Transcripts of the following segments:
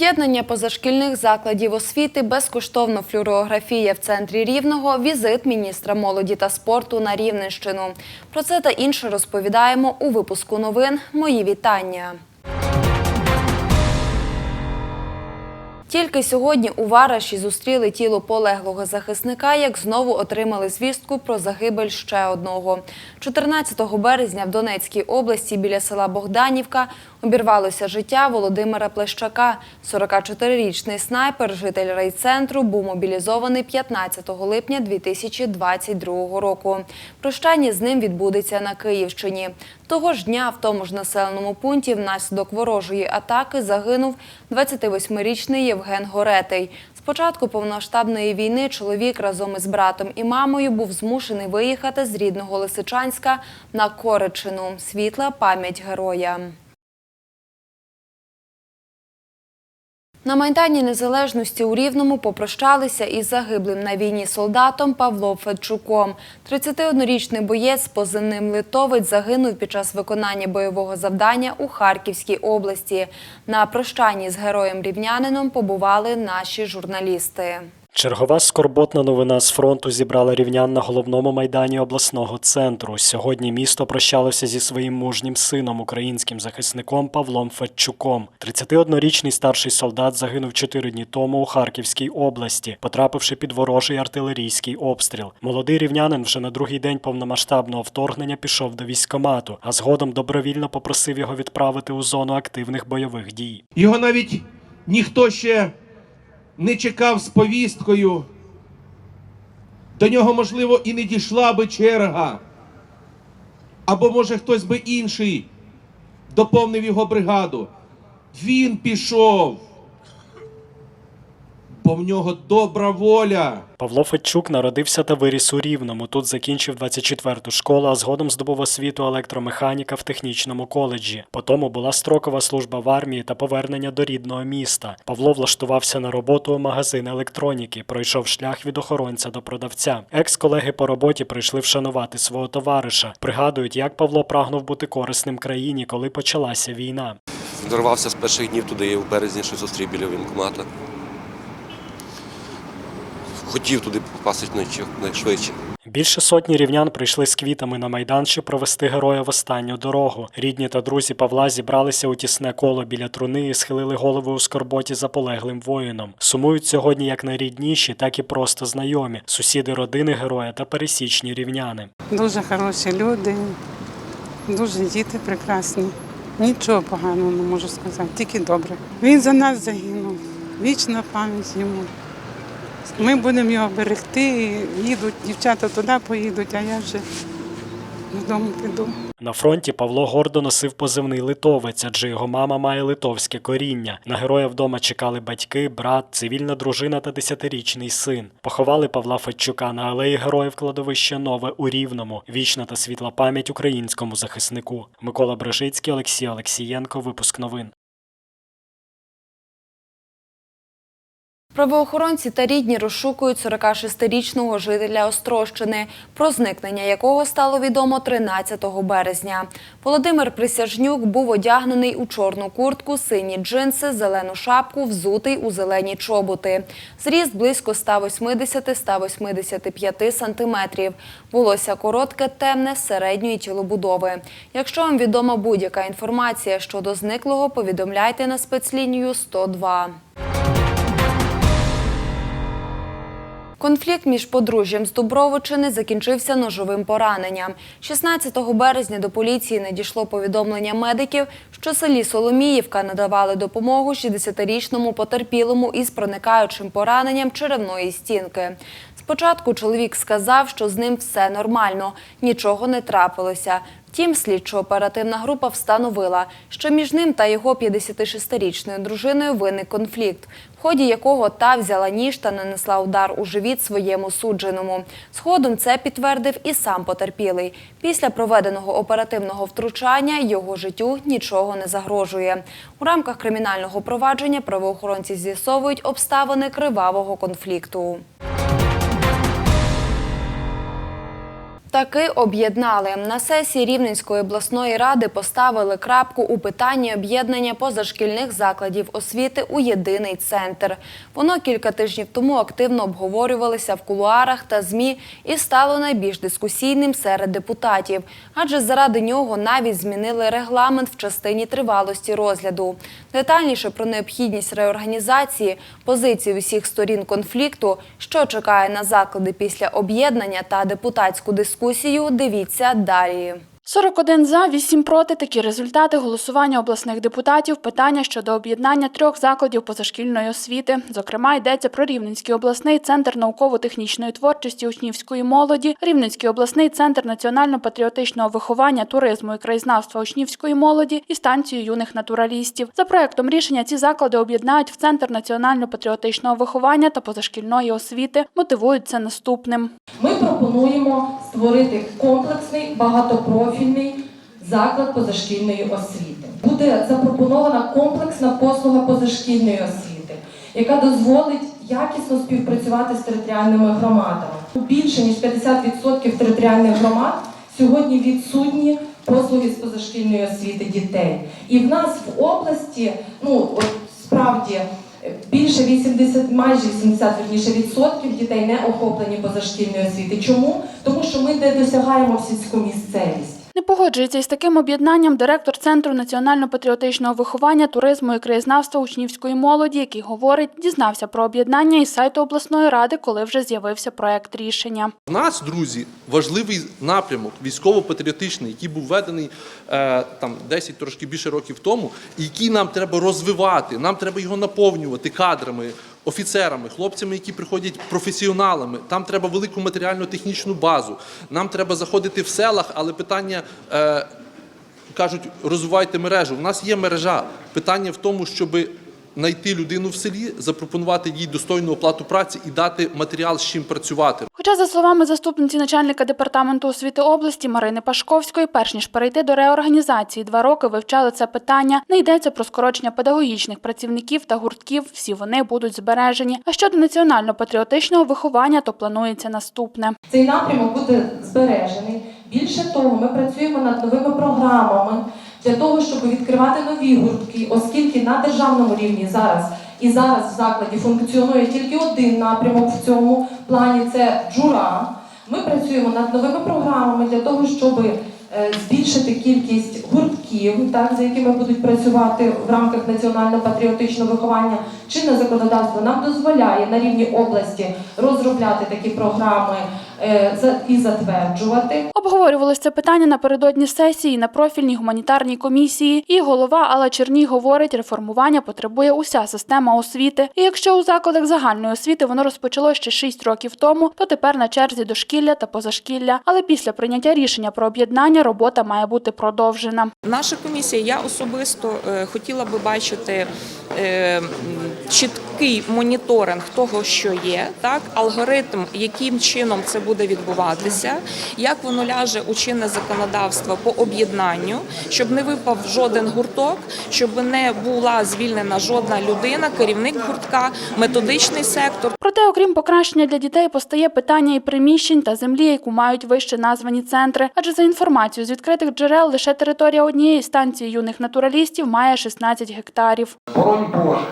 Об'єднання позашкільних закладів освіти, безкоштовна флюорографія в центрі Рівного, візит міністра молоді та спорту на Рівненщину. Про це та інше розповідаємо у випуску новин. Мої вітання. Тільки сьогодні у Вараші зустріли тіло полеглого захисника, як знову отримали звістку про загибель ще одного. 14 березня в Донецькій області біля села Богданівка обірвалося життя Володимира Плещака. 44-річний снайпер, житель райцентру, був мобілізований 15 липня 2022 року. Прощання з ним відбудеться на Київщині. Того ж дня в тому ж населеному пункті внаслідок ворожої атаки загинув 28-річний Євген Горетий. З початку повномасштабної війни чоловік разом із братом і мамою був змушений виїхати з рідного Лисичанська на Коричину. Світла пам'ять героя. На Майдані Незалежності у Рівному попрощалися із загиблим на війні солдатом Павлом Федчуком. 31-річний боєць позивним Литовець загинув під час виконання бойового завдання у Харківській області. На прощанні з героєм рівнянином побували наші журналісти. Чергова скорботна новина з фронту зібрала рівнян на головному майдані обласного центру. Сьогодні місто прощалося зі своїм мужнім сином, українським захисником Павлом Федчуком. 31-річний старший солдат загинув чотири дні тому у Харківській області, потрапивши під ворожий артилерійський обстріл. Молодий рівнянин вже на другий день повномасштабного вторгнення пішов до військкомату, а згодом добровільно попросив його відправити у зону активних бойових дій. Його навіть ніхто ще не чекав з повісткою. До нього, можливо, і не дійшла би черга. Або, може, хтось би інший доповнив його бригаду. Він пішов, бо в нього добра воля. Павло Федчук народився та виріс у Рівному. Тут закінчив 24-ту школу, а згодом здобув освіту електромеханіка в технічному коледжі. Потім була строкова служба в армії та повернення до рідного міста. Павло влаштувався на роботу у магазин електроніки, пройшов шлях від охоронця до продавця. Екс-колеги по роботі прийшли вшанувати свого товариша. Пригадують, як Павло прагнув бути корисним країні, коли почалася війна. Дорвався з перших днів туди, у березні, що зустрів біля воєнкомата. Хотів туди попасти найшвидше. Більше сотні рівнян прийшли з квітами на майдан, щоб провести героя в останню дорогу. Рідні та друзі Павла зібралися у тісне коло біля труни і схилили голови у скорботі за полеглим воїном. Сумують сьогодні як найрідніші, так і просто знайомі, сусіди родини героя та пересічні рівняни. Дуже хороші люди, дуже діти прекрасні. Нічого поганого не можу сказати, тільки добре. Він за нас загинув. Вічна пам'ять йому. Ми будемо його берегти. Їдуть, дівчата туди поїдуть, а я вже додому піду. На фронті Павло гордо носив позивний литовець, адже його мама має литовське коріння. На героя вдома чекали батьки, брат, цивільна дружина та десятирічний син. Поховали Павла Федчука на алеї героїв кладовища Нове у Рівному. Вічна та світла пам'ять українському захиснику. Микола Брежицький, Олексій Олексієнко. Випуск новин. Правоохоронці та рідні розшукують 46-річного жителя Острощини, про зникнення якого стало відомо 13 березня. Володимир Присяжнюк був одягнений у чорну куртку, сині джинси, зелену шапку, взутий у зелені чоботи. Зріст близько 180-185 сантиметрів. Волосся коротке, темне, середньої тілобудови. Якщо вам відома будь-яка інформація щодо зниклого, повідомляйте на спецлінію 102. Конфлікт між подружжям з Дубровичини закінчився ножовим пораненням. 16 березня до поліції надійшло повідомлення медиків, що селі Соломіївка надавали допомогу 60-річному потерпілому із проникаючим пораненням черевної стінки. Спочатку чоловік сказав, що з ним все нормально, нічого не трапилося. Втім, слідчо-оперативна група встановила, що між ним та його 56-річною дружиною виник конфлікт, ході якого та взяла ніж та нанесла удар у живіт своєму судженому. Згодом це підтвердив і сам потерпілий. Після проведеного оперативного втручання його життю нічого не загрожує. У рамках кримінального провадження правоохоронці з'ясовують обставини кривавого конфлікту. Таки об'єднали. На сесії Рівненської обласної ради поставили крапку у питанні об'єднання позашкільних закладів освіти у єдиний центр. Воно кілька тижнів тому активно обговорювалося в кулуарах та ЗМІ і стало найбільш дискусійним серед депутатів. Адже заради нього навіть змінили регламент в частині тривалості розгляду. Детальніше про необхідність реорганізації, позиції усіх сторін конфлікту, що чекає на заклади після об'єднання та депутатську дискусію, дивіться далі. 41 за, 8 проти. Такі результати голосування обласних депутатів. Питання щодо об'єднання трьох закладів позашкільної освіти. Зокрема, йдеться про Рівненський обласний центр науково-технічної творчості учнівської молоді, Рівненський обласний центр національно-патріотичного виховання, туризму і краєзнавства учнівської молоді і станцію юних натуралістів. За проектом рішення ці заклади об'єднають в центр національно-патріотичного виховання та позашкільної освіти. Мотивують це наступним. Ми пропонуємо створити комплексний багатопрофільний заклад позашкільної освіти. Буде запропонована комплексна послуга позашкільної освіти, яка дозволить якісно співпрацювати з територіальними громадами. Більше ніж 50% територіальних громад сьогодні відсутні послуги з позашкільної освіти дітей. І в нас в області, ну от справді. Більше 80, майже 80 верніше, відсотків дітей не охоплені позашкільної освіти. Чому? Тому що ми не досягаємо в сільську місцевість. Не погоджується із таким об'єднанням директор Центру національно-патріотичного виховання, туризму і краєзнавства учнівської молоді, який говорить, дізнався про об'єднання із сайту обласної ради, коли вже з'явився проект рішення. У нас, друзі, важливий напрямок військово-патріотичний, який був введений е, там 10 трошки більше років тому, і який нам треба розвивати. Нам треба його наповнювати кадрами, офіцерами, хлопцями, які приходять професіоналами. Там треба велику матеріально-технічну базу. Нам треба заходити в селах, але питання. Е, Кажуть, розвивайте мережу. У нас є мережа. Питання в тому, щоб знайти людину в селі, запропонувати їй достойну оплату праці і дати матеріал, з чим працювати. Хоча, за словами заступниці начальника департаменту освіти області Марини Пашковської, перш ніж перейти до реорганізації, два роки вивчали це питання. Не йдеться про скорочення педагогічних працівників та гуртків. Всі вони будуть збережені. А щодо національно-патріотичного виховання, то планується наступне. Цей напрямок буде збережений. Більше того, ми працюємо над новими програмами для того, щоб відкривати нові гуртки, оскільки на державному рівні зараз і зараз в закладі функціонує тільки один напрямок в цьому плані це джура. Ми працюємо над новими програмами для того, щоб е, збільшити кількість гуртків, так, за якими будуть працювати в рамках національно-патріотичного виховання. Чинне законодавство нам дозволяє на рівні області розробляти такі програми е, і затверджувати. Обговорювалось це питання напередодні сесії на профільній гуманітарній комісії. І голова Алла Черній говорить, реформування потребує уся система освіти. І якщо у закладах загальної освіти воно розпочало ще 6 років тому, то тепер на черзі дошкілля та позашкілля. Але після прийняття рішення про об'єднання робота має бути продовжена. Наша комісія, я особисто е, хотіла би бачити е, м, чіткий моніторинг того, що є, так алгоритм, яким чином це буде відбуватися, як воно ляже у чинне законодавство по об'єднанню, щоб не випав жоден гурток, щоб не була звільнена жодна людина, керівник гуртка, методичний сектор. Проте, окрім покращення для дітей, постає питання і приміщень та землі, яку мають вище названі центри. Адже за інформацією з відкритих джерел, лише територія однієї станції юних натуралістів має 16 гектарів. Боронь Боже,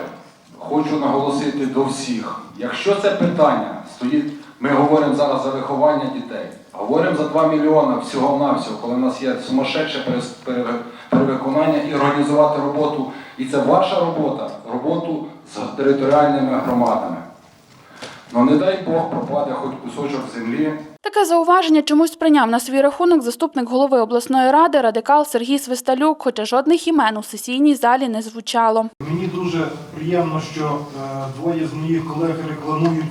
хочу наголосити до всіх, якщо це питання стоїть, ми говоримо зараз за виховання дітей, говоримо за 2 мільйони всього-навсього, коли в нас є сумасшедше перевиконання і організувати роботу. І це ваша робота, роботу з територіальними громадами. Ну не дай Бог пропаде хоч кусочок землі, Таке зауваження чомусь прийняв на свій рахунок заступник голови обласної ради радикал Сергій Свисталюк, хоча жодних імен у сесійній залі не звучало. Мені дуже приємно, що е, двоє з моїх колег рекламують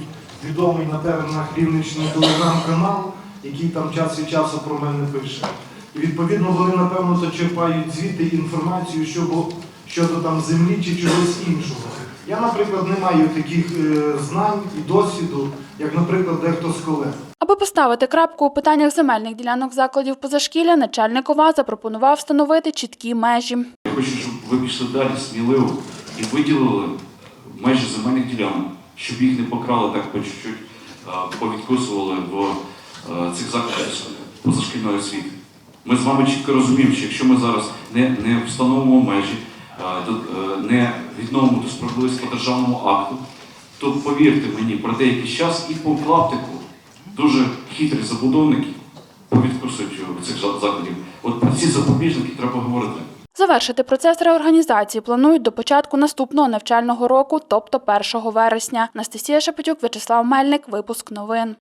відомий на теренах Рівненщини телеграм-канал, який там час від часу про мене пише. І відповідно вони, напевно, то черпають звідти інформацію щодо, щодо там землі чи чогось іншого. Я, наприклад, не маю таких е, знань і досвіду, як, наприклад, дехто з колег. Аби поставити крапку у питаннях земельних ділянок закладів позашкілля, начальник ОВА запропонував встановити чіткі межі. Я хочу, щоб ви пішли далі сміливо і виділили межі земельних ділянок, щоб їх не покрали так по чуть-чуть, повідкусували в цих закладах. позашкільної освіти. Ми з вами чітко розуміємо, що якщо ми зараз не, не встановимо межі, е, до- не відновимо ту справедливість по державному акту, то повірте мені, пройде якийсь час і по клаптику дуже хитрі забудовники повідкусують цих закладів. От про ці запобіжники треба говорити. Завершити процес реорганізації планують до початку наступного навчального року, тобто 1 вересня. Анастасія Шепетюк, Вячеслав Мельник, випуск новин.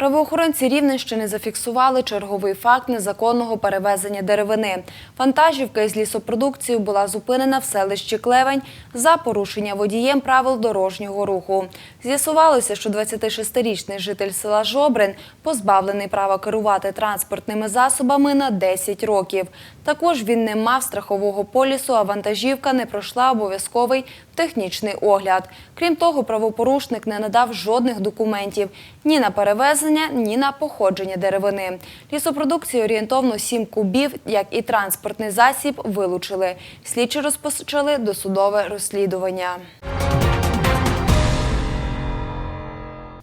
Правоохоронці Рівненщини зафіксували черговий факт незаконного перевезення деревини. Вантажівка із лісопродукцією була зупинена в селищі Клевень за порушення водієм правил дорожнього руху. З'ясувалося, що 26-річний житель села Жобрин позбавлений права керувати транспортними засобами на 10 років. Також він не мав страхового полісу, а вантажівка не пройшла обов'язковий технічний огляд. Крім того, правопорушник не надав жодних документів ні на перевезення, ні на походження деревини. Лісопродукції орієнтовно 7 кубів, як і транспортний засіб, вилучили. Слідчі розпочали досудове розслідування.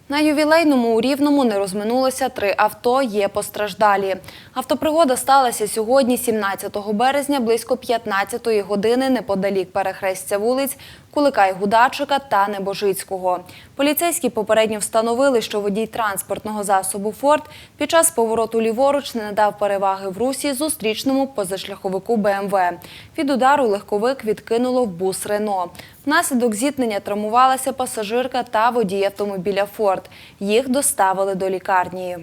На ювілейному у Рівному не розминулося три авто, є постраждалі. Автопригода сталася сьогодні, 17 березня, близько 15-ї години, неподалік перехрестя вулиць Кулика і Гудачика та Небожицького. Поліцейські попередньо встановили, що водій транспортного засобу «Форд» під час повороту ліворуч не надав переваги в русі зустрічному позашляховику БМВ. Від удару легковик відкинуло в бус «Рено». Внаслідок зіткнення травмувалася пасажирка та водій автомобіля «Форд». Їх доставили до лікарні.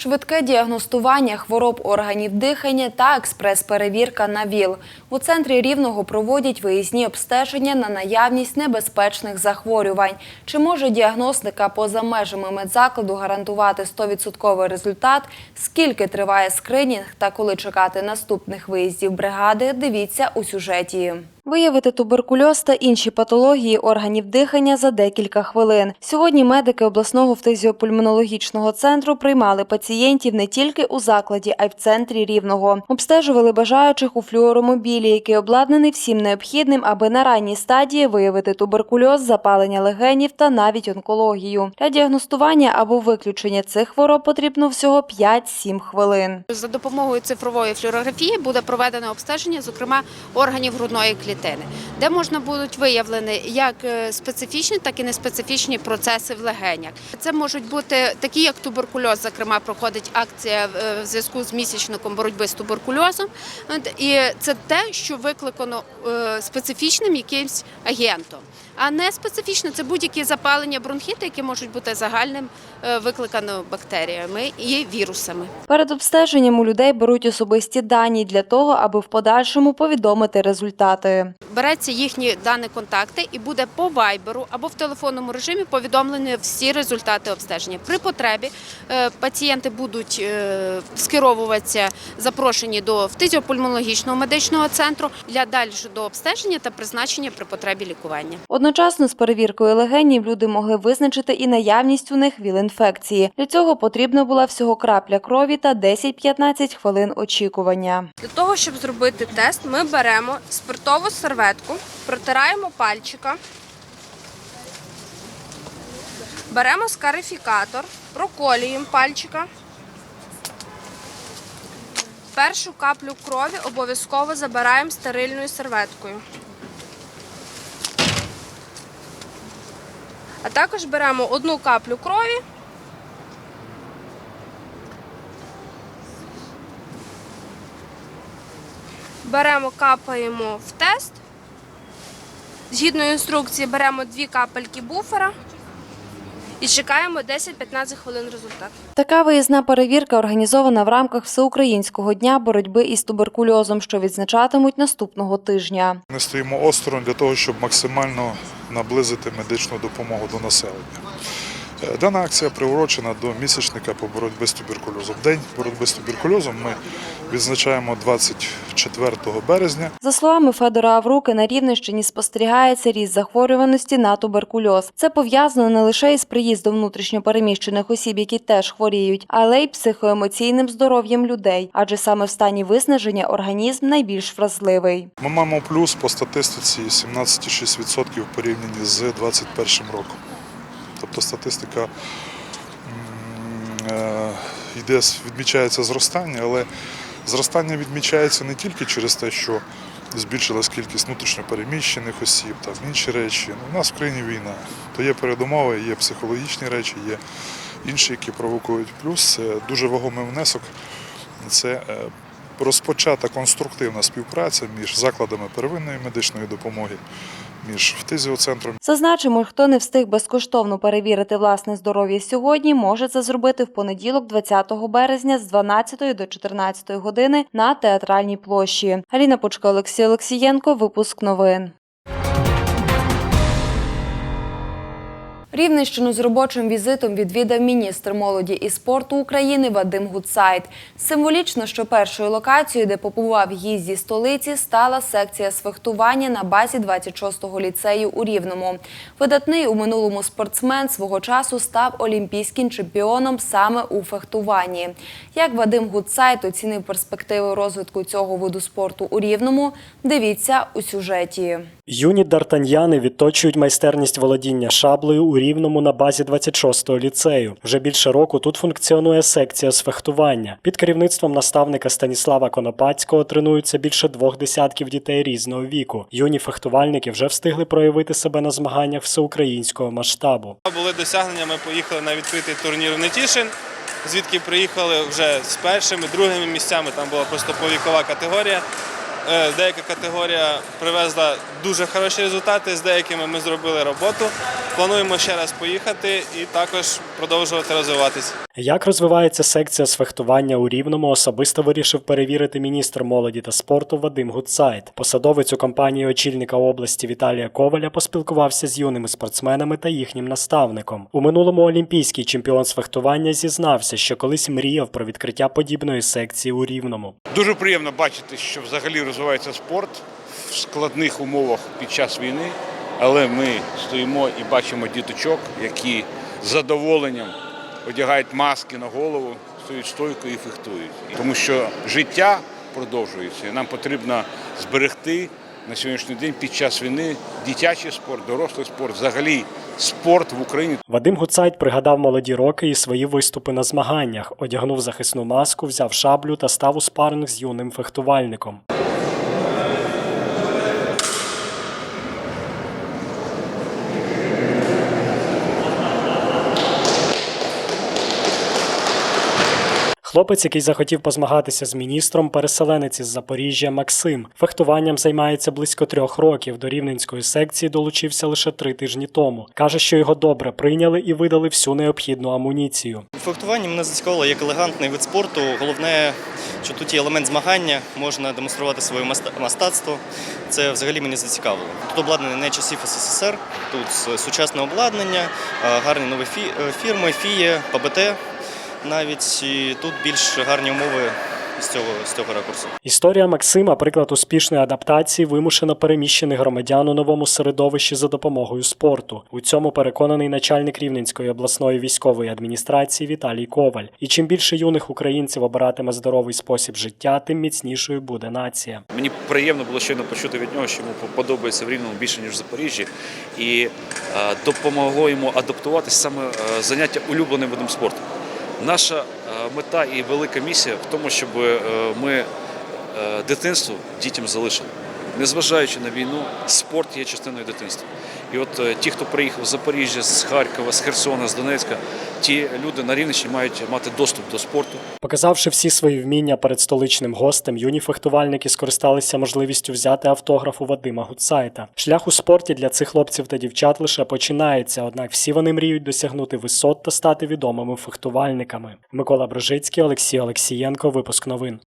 Швидке діагностування хвороб органів дихання та експрес-перевірка на ВІЛ. У центрі Рівного проводять виїзні обстеження на наявність небезпечних захворювань. Чи може діагностика поза межами медзакладу гарантувати 100% результат? Скільки триває скринінг та коли чекати наступних виїздів бригади? Дивіться у сюжеті. Виявити туберкульоз та інші патології органів дихання за декілька хвилин. Сьогодні медики обласного фтизіопульмонологічного центру приймали пацієнтів не тільки у закладі, а й в центрі Рівного. Обстежували бажаючих у флюоромобілі, який обладнаний всім необхідним, аби на ранній стадії виявити туберкульоз, запалення легенів та навіть онкологію. Для діагностування або виключення цих хвороб потрібно всього 5-7 хвилин. За допомогою цифрової флюорографії буде проведено обстеження, зокрема органів грудної клітини, де можна будуть виявлені як е, специфічні, так і неспецифічні процеси в легенях. Це можуть бути такі, як туберкульоз, зокрема, проходить акція е, в зв'язку з місячником боротьби з туберкульозом. І це те, що викликано е, специфічним якимсь агентом. А не специфічно це будь-які запалення бронхіти, які можуть бути загальним е, викликано бактеріями і вірусами. Перед обстеженням у людей беруть особисті дані для того, аби в подальшому повідомити результати. Береться їхні дані контакти і буде по вайберу або в телефонному режимі повідомлені всі результати обстеження. При потребі е, пацієнти будуть е, скеровуватися, запрошені до фтизіопульмонологічного медичного центру для дальшого обстеження та призначення при потребі лікування. Одночасно з перевіркою легенів люди могли визначити і наявність у них ВІЛ-інфекції. Для цього потрібна була всього крапля крові та 10-15 хвилин очікування. Для того, щоб зробити тест, ми беремо спиртову серветку, протираємо пальчика, беремо скарифікатор, проколюємо пальчика. Першу каплю крові обов'язково забираємо стерильною серветкою. А також беремо одну каплю крові беремо, капаємо в тест. Згідно інструкції беремо дві капельки буфера і чекаємо 10-15 хвилин результат. Така виїзна перевірка організована в рамках Всеукраїнського дня боротьби із туберкульозом, що відзначатимуть наступного тижня. Ми стоїмо осторонь для того, щоб максимально наблизити медичну допомогу до населення. Е, Дана акція приурочена до місячника по боротьбі з туберкульозом. День боротьби з туберкульозом ми відзначаємо 24 березня. За словами Федора Авруки, на Рівненщині спостерігається ріст захворюваності на туберкульоз. Це пов'язано не лише із приїздом внутрішньопереміщених осіб, які теж хворіють, але й психоемоційним здоров'ям людей, адже саме в стані виснаження організм найбільш вразливий. Ми маємо плюс по статистиці 17,6% в порівнянні з 2021 роком. Тобто статистика е, йде, відмічається зростання, але зростання відмічається не тільки через те, що збільшилась кількість внутрішньопереміщених осіб, там інші речі. Ну, у нас в країні війна. То є передумови, є психологічні речі, є інші, які провокують. Плюс дуже вагомий внесок. Це е, розпочата конструктивна співпраця між закладами первинної медичної допомоги, між фтизіоцентром Зазначимо, хто не встиг безкоштовно перевірити власне здоров'я сьогодні, може це зробити в понеділок, 20 березня з 12 до 14 години на театральній площі. Аліна Пучка, Олексій Олексієнко. Випуск новин. Рівненщину з робочим візитом відвідав міністр молоді і спорту України Вадим Гуцайт. Символічно, що першою локацією, де побував гість зі столиці, стала секція з фехтування на базі 26-го ліцею у Рівному. Видатний у минулому спортсмен свого часу став олімпійським чемпіоном саме у фехтуванні. Як Вадим Гуцайт оцінив перспективи розвитку цього виду спорту у Рівному, дивіться у сюжеті. Юні дартаньяни відточують майстерність володіння шаблею у Рівному на базі 26-го ліцею. Вже більше року тут функціонує секція з фехтування. Під керівництвом наставника Станіслава Конопацького тренуються більше двох десятків дітей різного віку. Юні фехтувальники вже встигли проявити себе на змаганнях всеукраїнського масштабу. Були досягнення, ми поїхали на відкритий турнір Нетішин, звідки приїхали вже з першими, другими місцями. Там була просто повікова категорія. Е, Деяка категорія привезла дуже хороші результати, з деякими ми зробили роботу. Плануємо ще раз поїхати і також продовжувати розвиватися. Як розвивається секція з фехтування у Рівному, особисто вирішив перевірити міністр молоді та спорту Вадим Гуцайт. Посадовець у компанії очільника області Віталія Коваля поспілкувався з юними спортсменами та їхнім наставником. У минулому олімпійський чемпіон з фехтування зізнався, що колись мріяв про відкриття подібної секції у Рівному. Дуже приємно бачити, що взагалі розвивається спорт в складних умовах під час війни, але ми стоїмо і бачимо діточок, які з задоволенням одягають маски на голову, стоять стойко і фехтують. Тому що життя продовжується, і нам потрібно зберегти на сьогоднішній день під час війни дитячий спорт, дорослий спорт, взагалі спорт в Україні. Вадим Гуцайт пригадав молоді роки і свої виступи на змаганнях, одягнув захисну маску, взяв шаблю та став у спаринг з юним фехтувальником. Хлопець, який захотів позмагатися з міністром, переселенець із Запоріжжя Максим. Фехтуванням займається близько трьох років. До рівненської секції долучився лише три тижні тому. Каже, що його добре прийняли і видали всю необхідну амуніцію. Фехтування мене зацікавило як елегантний вид спорту. Головне, що тут є елемент змагання, можна демонструвати своє мастацтво. Це взагалі мені зацікавило. Тут обладнання не часів СССР, тут сучасне обладнання, гарні нові е, фірми, фіє, ПБТ навіть і тут більш гарні умови з цього, з цього ракурсу. Історія Максима приклад успішної адаптації вимушено переміщених громадян у новому середовищі за допомогою спорту. У цьому переконаний начальник Рівненської обласної військової адміністрації Віталій Коваль. І чим більше юних українців обиратиме здоровий спосіб життя, тим міцнішою буде нація. Мені приємно було щойно почути від нього, що йому подобається в Рівному більше, ніж в Запоріжжі, і е, допомогло йому адаптуватись саме е, заняття улюбленим видом спорту. Наша е, мета і велика місія в тому, щоб е, ми е, дитинство дітям залишили. Незважаючи на війну, спорт є частиною дитинства. І от е, ті, хто приїхав з Запоріжжя, з Харкова, з Херсона, з Донецька, ті люди на Рівненщині мають мати доступ до спорту. Показавши всі свої вміння перед столичним гостем, юні фехтувальники скористалися можливістю взяти автограф у Вадима Гуцайта. Шлях у спорті для цих хлопців та дівчат лише починається, однак всі вони мріють досягнути висот та стати відомими фехтувальниками. Микола Брожицький, Олексій Олексієнко. Випуск новин.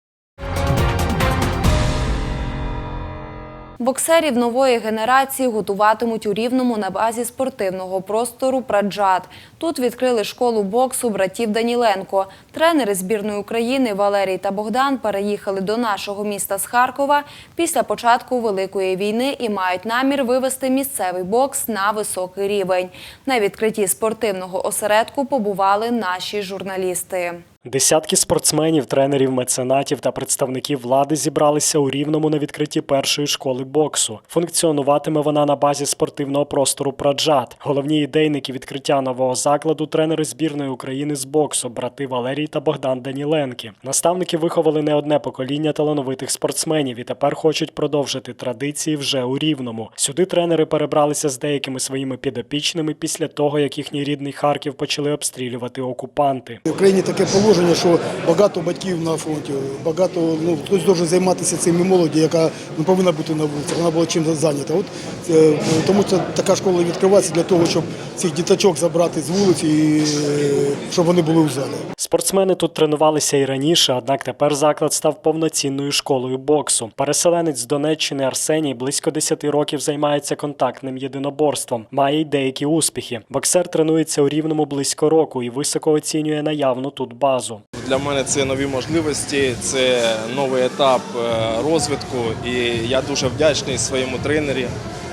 Боксерів нової генерації готуватимуть у Рівному на базі спортивного простору «Праджат». Тут відкрили школу боксу братів Даніленко. Тренери збірної України Валерій та Богдан переїхали до нашого міста з Харкова після початку Великої війни і мають намір вивести місцевий бокс на високий рівень. На відкритті спортивного осередку побували наші журналісти. Десятки спортсменів, тренерів, меценатів та представників влади зібралися у Рівному на відкритті першої школи боксу. Функціонуватиме вона на базі спортивного простору «Праджат». Головні ідейники відкриття нового закладу – тренери збірної України з боксу, брати Валерій та Богдан Даніленки. Наставники виховали не одне покоління талановитих спортсменів і тепер хочуть продовжити традиції вже у Рівному. Сюди тренери перебралися з деякими своїми підопічними після того, як їхній рідний Харків почали обстрілювати окупанти. В Україні таке положення, що багато батьків на фронті, багато ну хтось може займатися цими молоді, яка не повинна бути на вулиці. Вона була чим зайнята. От е, тому це така школа відкривається для того, щоб цих діточок забрати з вулиці, і е, щоб вони були у залі. Спортсмени тут тренувалися і раніше, однак тепер заклад став повноцінною школою боксу. Переселенець з Донеччини Арсеній близько 10 років займається контактним єдиноборством. Має й деякі успіхи. Боксер тренується у рівному близько року і високо оцінює наявну тут базу. Для мене це нові можливості, це новий етап е, розвитку, і я дуже вдячний своєму тренері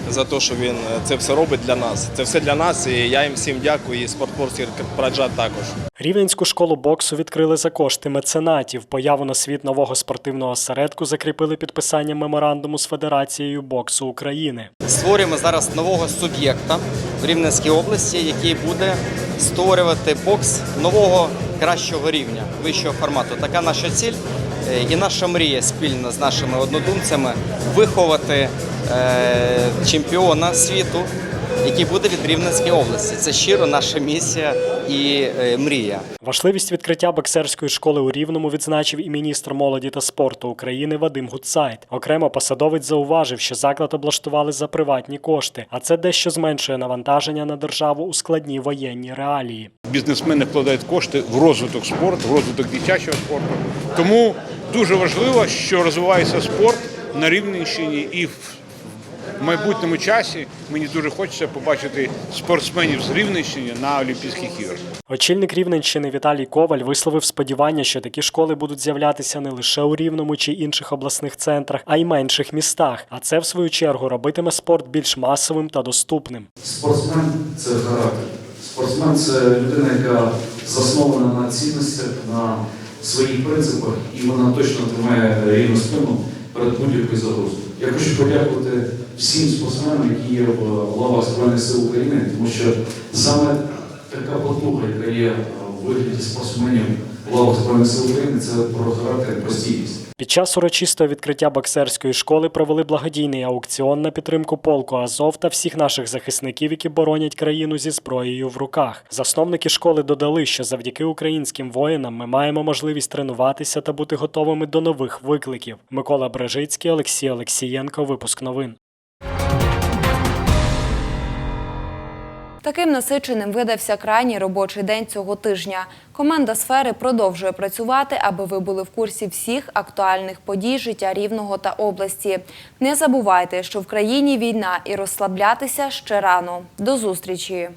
за те, що він це все робить для нас. Це все для нас, і я їм всім дякую. І спортпорський Праджат також. Рівненську школу боксу відкрили за кошти меценатів. Появу на світ нового спортивного осередку закріпили підписанням меморандуму з Федерацією боксу України. Створюємо зараз нового суб'єкта в Рівненській області, який буде створювати бокс нового кращого рівня, вищого формату. Така наша ціль е, і наша мрія спільно з нашими однодумцями виховати е, чемпіона світу, який буде від Рівненської області. Це щиро наша місія і е, мрія. Важливість відкриття боксерської школи у Рівному відзначив і міністр молоді та спорту України Вадим Гуцайт. Окремо посадовець зауважив, що заклад облаштували за приватні кошти, а це дещо зменшує навантаження на державу у складні воєнні реалії. Бізнесмени вкладають кошти в розвиток спорту, в розвиток дитячого спорту. Тому дуже важливо, що розвивається спорт на Рівненщині і в в майбутньому часі мені дуже хочеться побачити спортсменів з Рівненщини на Олімпійських іграх. Очільник Рівненщини Віталій Коваль висловив сподівання, що такі школи будуть з'являтися не лише у Рівному чи інших обласних центрах, а й менших містах. А це, в свою чергу, робитиме спорт більш масовим та доступним. Спортсмен це характер. Спортсмен це людина, яка заснована на цінностях, на своїх принципах, і вона точно тримає рівну спину перед будь-якою загрозою. Я хочу подякувати всім спортсменам, які є в лавах Збройних сил України, тому що саме така потуга, яка є в вигляді спортсменів в Збройних сил України, це про характер стійкість. Під час урочистого відкриття боксерської школи провели благодійний аукціон на підтримку полку Азов та всіх наших захисників, які боронять країну зі зброєю в руках. Засновники школи додали, що завдяки українським воїнам ми маємо можливість тренуватися та бути готовими до нових викликів. Микола Брежицький, Олексій Олексієнко. Випуск новин. Таким насиченим видався крайній робочий день цього тижня. Команда сфери продовжує працювати, аби ви були в курсі всіх актуальних подій життя Рівного та області. Не забувайте, що в країні війна і розслаблятися ще рано. До зустрічі!